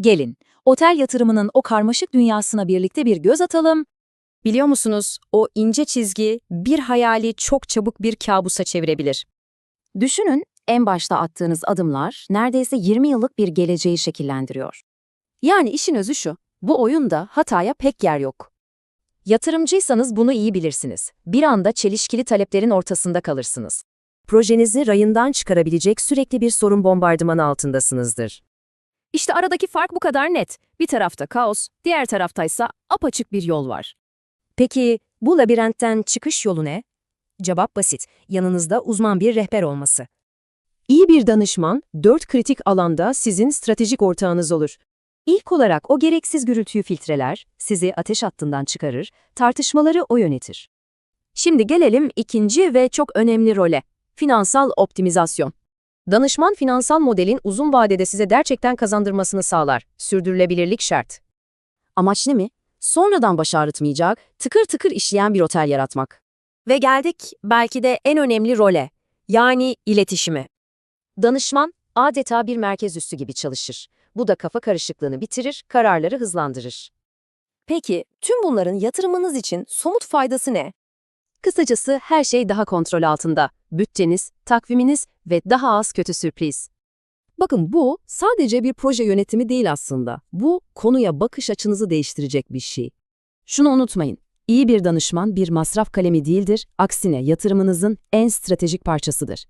Gelin, otel yatırımının o karmaşık dünyasına birlikte bir göz atalım. Biliyor musunuz, o ince çizgi bir hayali çok çabuk bir kabusa çevirebilir. Düşünün, en başta attığınız adımlar neredeyse 20 yıllık bir geleceği şekillendiriyor. Yani işin özü şu, bu oyunda hataya pek yer yok. Yatırımcıysanız bunu iyi bilirsiniz. Bir anda çelişkili taleplerin ortasında kalırsınız. Projenizi rayından çıkarabilecek sürekli bir sorun bombardımanı altındasınızdır. İşte aradaki fark bu kadar net. Bir tarafta kaos, diğer taraftaysa apaçık bir yol var. Peki bu labirentten çıkış yolu ne? Cevap basit. Yanınızda uzman bir rehber olması. İyi bir danışman, dört kritik alanda sizin stratejik ortağınız olur. İlk olarak o gereksiz gürültüyü filtreler, sizi ateş hattından çıkarır, tartışmaları o yönetir. Şimdi gelelim ikinci ve çok önemli role. Finansal optimizasyon. Danışman finansal modelin uzun vadede size gerçekten kazandırmasını sağlar. Sürdürülebilirlik şart. Amaç ne mi? Sonradan baş ağrıtmayacak, tıkır tıkır işleyen bir otel yaratmak. Ve geldik belki de en önemli role, yani iletişimi. Danışman adeta bir merkez üssü gibi çalışır. Bu da kafa karışıklığını bitirir, kararları hızlandırır. Peki, tüm bunların yatırımınız için somut faydası ne? Kısacası her şey daha kontrol altında. Bütçeniz, takviminiz ve daha az kötü sürpriz. Bakın bu sadece bir proje yönetimi değil aslında. Bu konuya bakış açınızı değiştirecek bir şey. Şunu unutmayın. İyi bir danışman bir masraf kalemi değildir, aksine yatırımınızın en stratejik parçasıdır.